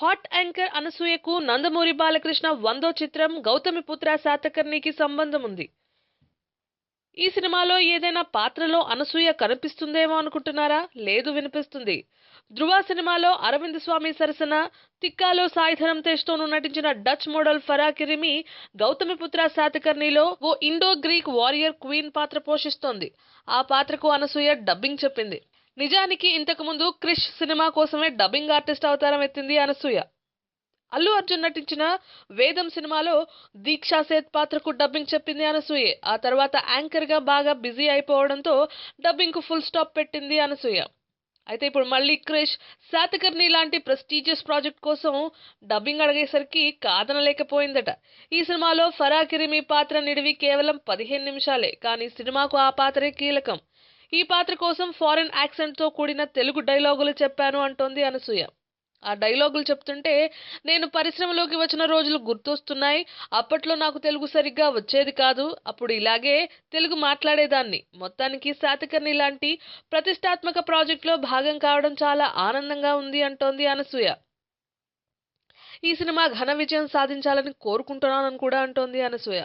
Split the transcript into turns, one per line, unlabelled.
Hot anchor అనసూయకు నందమూరి బాలకృష్ణ వందో చిత్రం గౌతమిపుత్ర శాతకర్ణికి సంబంధం ఉంది. ఈ సినిమాలో ఏదైనా పాత్రలో అనసూయ కనిపిస్తుందేమో అనుకుంటున్నారా? లేదు వినిపిస్తుంది. ధృవ సినిమాలో అరవింద్ స్వామి సరసన తిక్కాలో సాయిధరం తేజ్తోనూ నటించిన Dutch model Farah Karimi Gautamiputra శాతకర్ణిలో ఓ ఇండో గ్రీక్ వారియర్ క్వీన్ పాత్ర పోషిస్తోంది. ఆ పాత్రకు అనసూయ డబ్బింగ్ చెప్పింది. నిజానికి ఇంతకు ముందు క్రిష్ సినిమా కోసమే డబ్బింగ్ ఆర్టిస్ట్ అవతారం ఎత్తింది అనసూయ. అల్లు అర్జున్ నటించిన వేదం సినిమాలో దీక్షా సేత్ పాత్రకు డబ్బింగ్ చెప్పింది అనసూయ. ఆ తర్వాత యాంకర్గా బాగా బిజీ అయిపోవడంతో డబ్బింగ్కు ఫుల్ స్టాప్ పెట్టింది అనసూయ. అయితే ఇప్పుడు మళ్ళీ క్రిష్ శాతకర్ణి లాంటి ప్రెస్టీజియస్ ప్రాజెక్ట్ కోసం డబ్బింగ్ అడిగేసరికి కాదనలేకపోయిందట. ఈ సినిమాలో ఫరాకిరిమి పాత్ర నిడివి కేవలం పదిహేను నిమిషాలే కానీ సినిమాకు ఆ పాత్రే కీలకం. ఈ పాత్ర కోసం ఫారెన్ యాక్సెంట్తో కూడిన తెలుగు డైలాగులు చెప్పాను అంటోంది అనసూయ. ఆ డైలాగులు చెప్తుంటే నేను పరిశ్రమలోకి వచ్చిన రోజులు గుర్తొస్తున్నాయి. అప్పట్లో నాకు తెలుగు సరిగ్గా వచ్చేది కాదు. అప్పుడు ఇలాగే తెలుగు మాట్లాడేదాన్ని. మొత్తానికి శాతకర్ణి లాంటి ప్రతిష్టాత్మక ప్రాజెక్టులో భాగం కావడం చాలా ఆనందంగా ఉంది అంటోంది అనసూయ. ఈ సినిమా ఘన విజయం సాధించాలని కోరుకుంటున్నానని కూడా అంటోంది అనసూయ.